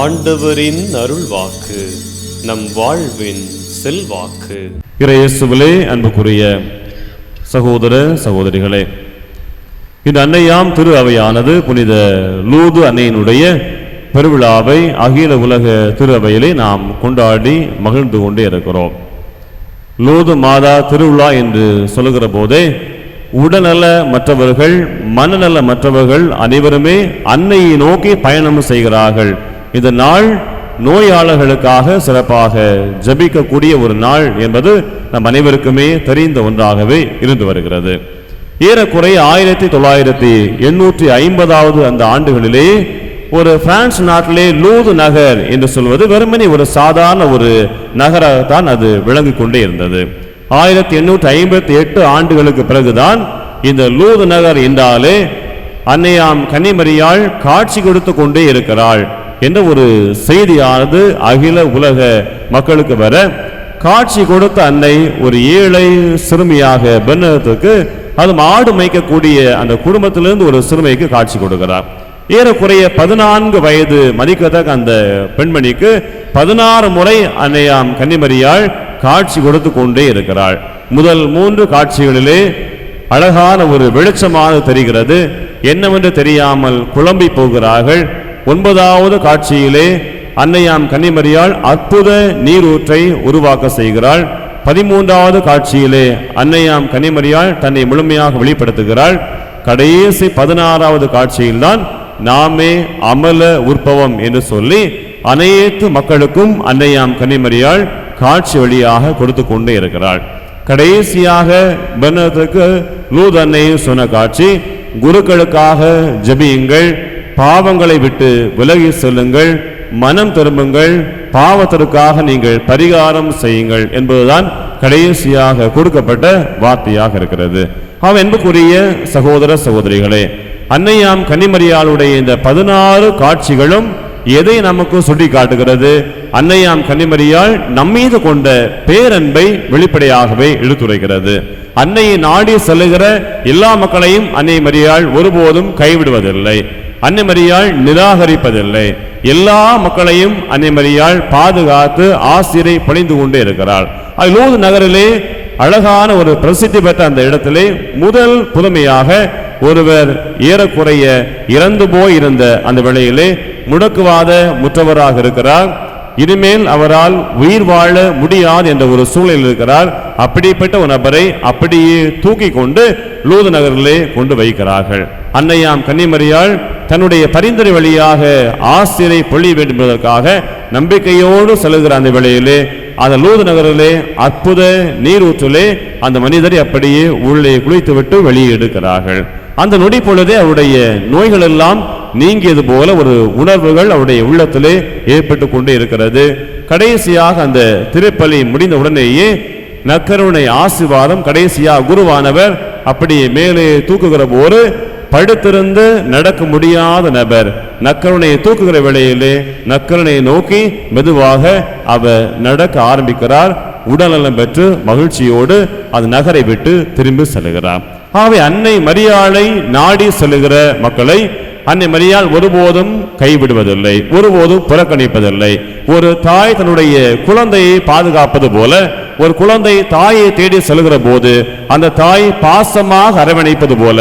ஆண்டவரின் அருள்வாக்கு நம் வாழ்வின் செல்வாக்கு. இறையேசுவிலே அன்புக்குரிய சகோதர சகோதரிகளே இந்த அன்னையாம் திரு அவையானது புனித லூது அன்னையினுடைய பெருவிழாவை அகில உலக திரு அவையிலே நாம் கொண்டாடி மகிழ்ந்து கொண்டே இருக்கிறோம். லூது மாதா திருவிழா என்று சொல்லுகிற போதே உடல்நல மற்றவர்கள் மனநல மற்றவர்கள் அனைவருமே அன்னையை நோக்கி பயணம் செய்கிறார்கள். இந்த நாள் நோயாளர்களுக்காக சிறப்பாக ஜபிக்கக்கூடிய ஒரு நாள் என்பது நம் அனைவருக்குமே தெரிந்த ஒன்றாகவே இருந்து வருகிறது. ஏறக்குறைய ஆயிரத்தி தொள்ளாயிரத்தி எண்ணூற்றி ஐம்பதாவது அந்த ஆண்டுகளிலே ஒரு பிரான்ஸ் நாட்டிலே லூது நகர் என்று சொல்வது வெறுமனே ஒரு சாதாரண ஒரு நகராகத்தான் அது விளங்கிக் கொண்டே இருந்தது. ஆயிரத்தி எண்ணூற்றி ஐம்பத்தி எட்டு ஆண்டுகளுக்கு பிறகுதான் இந்த லூது நகர் என்றாலே அன்னையாம் கன்னிமரியால் காட்சி கொடுத்து கொண்டே இருக்கிறாள். என்ற ஒரு செய்தியானது அகில உலக மக்களுக்கு வர காட்சி கொடுத்த அன்னை ஒரு ஏழை சிறுமியாக பெண்ணகத்துக்கு அது மாடு மேய்க்கக்கூடிய அந்த குடும்பத்திலிருந்து ஒரு சிறுமிக்கு காட்சி கொடுக்கிறார். ஏறக்குறைய பதினான்கு வயது மதிக்கத்தக்க அந்த பெண்மணிக்கு பதினாறு முறை அன்னையாம் கன்னிமரியாள் காட்சி கொடுத்து கொண்டே இருக்கிறாள். முதல் மூன்று காட்சிகளிலே அழகான ஒரு வெளிச்சமாக தெரிகிறது. என்னவென்று தெரியாமல் குழம்பி போகிறார்கள். ஒன்பதாவது காட்சியிலே அன்னையாம் கன்னிமரியால் அற்புத நீரூற்றை உருவாக்க செய்கிறாள். பதிமூன்றாவது காட்சியிலே அன்னையாம் கன்னிமரியாள் தன்னை முழுமையாக வெளிப்படுத்துகிறாள். கடைசி பதினாறாவது காட்சியில்தான் நாமே அமல உற்பவம் என்று சொல்லி அனைத்து மக்களுக்கும் அன்னையாம் கன்னிமரியாள் காட்சி வழியாக கொடுத்து கொண்டே இருக்கிறாள். கடைசியாக பென்னத்துக்கு லூத் சொன்ன காட்சி குருக்களுக்காக ஜெபியுங்கள் பாவங்களை விட்டு விலகி செல்லுங்கள் மனம் திரும்புங்கள் பாவத்திற்காக நீங்கள் பரிகாரம் செய்யுங்கள் என்பதுதான் கடைசியாக கொடுக்கப்பட்ட வார்த்தையாக இருக்கிறது. அவ என்புக்குரிய சகோதர சகோதரிகளே அன்னையாம் கன்னிமரியாளுடைய இந்த பதினாறு காட்சிகளும் எதை நமக்கு சுட்டி காட்டுகிறது அன்னையாம் கன்னிமரியால் நம்மீது கொண்ட பேரன்பை வெளிப்படையாகவே எடுத்துரைக்கிறது. அன்னையை நாடி செல்லுகிற எல்லா மக்களையும் அன்னை மரியாள் ஒருபோதும் கைவிடுவதில்லை. அன்னைமரியாள் நிராகரிப்பதில்லை. எல்லா மக்களையும் அன்னைமரியாள் பாதுகாத்து ஆசிரியரை பணிந்து கொண்டே இருக்கிறாள். லூது நகரிலே அழகான ஒரு பிரசித்தி பெற்ற அந்த இடத்திலே முதல் புதுமையாக ஒருவர் ஏறக்குறைய இறந்து போய் இருந்த அந்த வேளையிலே முடக்குவாத முற்றவராக இருக்கிறார். இனிமேல் அவரால் உயிர் வாழ முடியாது என்ற ஒரு சூழலில் இருக்கிறார். அப்படிப்பட்ட ஒரு நபரை அப்படியே தூக்கி கொண்டு லூது நகரிலே கொண்டு வைக்கிறார்கள். அன்னையாம் கன்னிமரியாள் தன்னுடைய பரிந்துரை வழியாக ஆசிரை பொழிய வேண்டும் என்பதற்காக நம்பிக்கையோடு செல்கிற அந்த வேளையிலே அந்த லூது நகரிலே அற்புத நீரூற்றிலே அந்த மனிதரை அப்படியே உள்ளே குளித்துவிட்டு வெளியே எடுக்கிறார்கள். அந்த நொடி பொழுதே அவருடைய நோய்கள் எல்லாம் நீங்கியது போல ஒரு உணர்வுகள் அவருடைய உள்ளத்திலே ஏற்பட்டு கொண்டே இருக்கிறது. கடைசியாக அந்த திருப்பலி முடிந்த உடனேயே நக்கருணை ஆசிர்வாதம் கடைசியாக குருவானவர் அப்படியே மேலே தூக்குகிற போது படுத்திருந்து நடக்க முடியாத நபர் நக்கருணையை தூக்குகிற வேளையிலே நக்கருணையை நோக்கி மெதுவாக அவர் நடக்க ஆரம்பிக்கிறார். உடல்நலம் பெற்று மகிழ்ச்சியோடு அது நகரை விட்டு திரும்பி செல்கிறார். ஆகவே அன்னை மரியாளை நாடி செல்லுகிற மக்களை அன்னை மரியாள் ஒருபோதும் கைவிடுவதில்லை ஒருபோதும் புறக்கணிப்பதில்லை. ஒரு தாய் தன்னுடைய குழந்தையை பாதுகாப்பது போல ஒரு குழந்தை தாயை தேடி செல்கிற போது அந்த தாய் பாசமாக அரவணைப்பது போல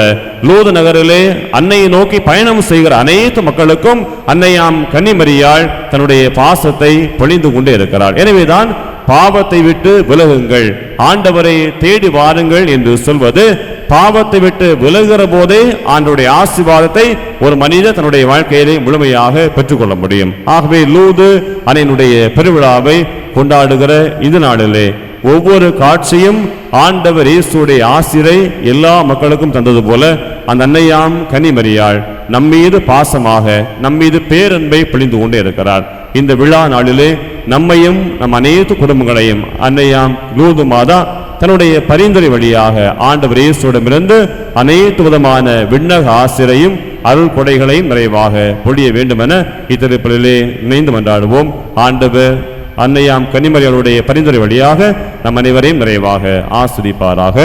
லூது நகரிலே அன்னையை நோக்கி பயணம் செய்கிற அனைத்து மக்களுக்கும் அன்னையாம் கன்னிமரியாள் தன்னுடைய பாசத்தை பொழிந்து கொண்டே இருக்கிறாள். எனவேதான் பாவத்தை விட்டு விலகுங்கள் ஆண்டவரை தேடி வாருங்கள் என்று சொல்வது. பாவத்தை விட்டு விலகுகிற போதே ஆண்டுடைய ஆசீர்வாதத்தை ஒரு மனிதர் தன்னுடைய வாழ்க்கையிலே முழுமையாக பெற்றுக்கொள்ள முடியும். ஆகவே லூது அணையினுடைய பெருவிழாவை கொண்டாடுகிற இந்த நாளிலே ஒவ்வொரு காட்சியும் ஆண்டவர் இயேசுடைய ஆசிரை எல்லா மக்களுக்கும் தந்தது போல அந்த அன்னையாம் கனிமரியாள் நம்மீது பாசமாக நம்மீது பேரன்பை பிழிந்து கொண்டே இருக்கிறார். இந்த விழா நாளிலே நம்மையும் நம் அனைத்து குடும்பங்களையும் அன்னையாம் லூது மாதா தன்னுடைய பரிந்துரை வழியாக ஆண்டவர் இயேசுடமிருந்து அனைத்து விதமான விண்ணக ஆசிரையும் அருள் கொடைகளையும் நிறைவாக பொழிய வேண்டுமென இத்திருப்பலிலே இணைந்து மன்றாடுவோம். ஆண்டவர் அன்னையாம் கன்னிமரியாளுடைய பரிந்துரை வழியாக நம் அனைவரையும் நிறைவாக ஆசிரிப்பாராக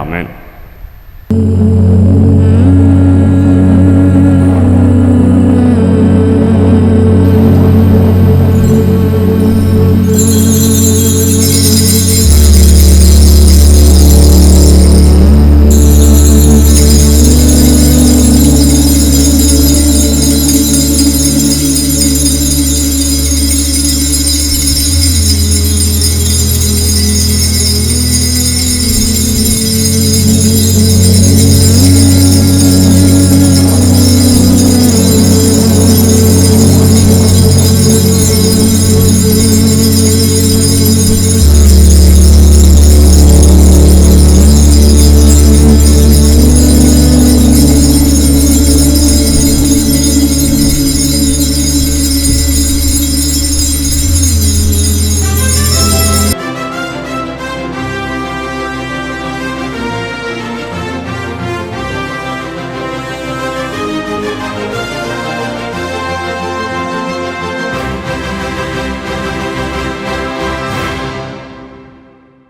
ஆமேன்.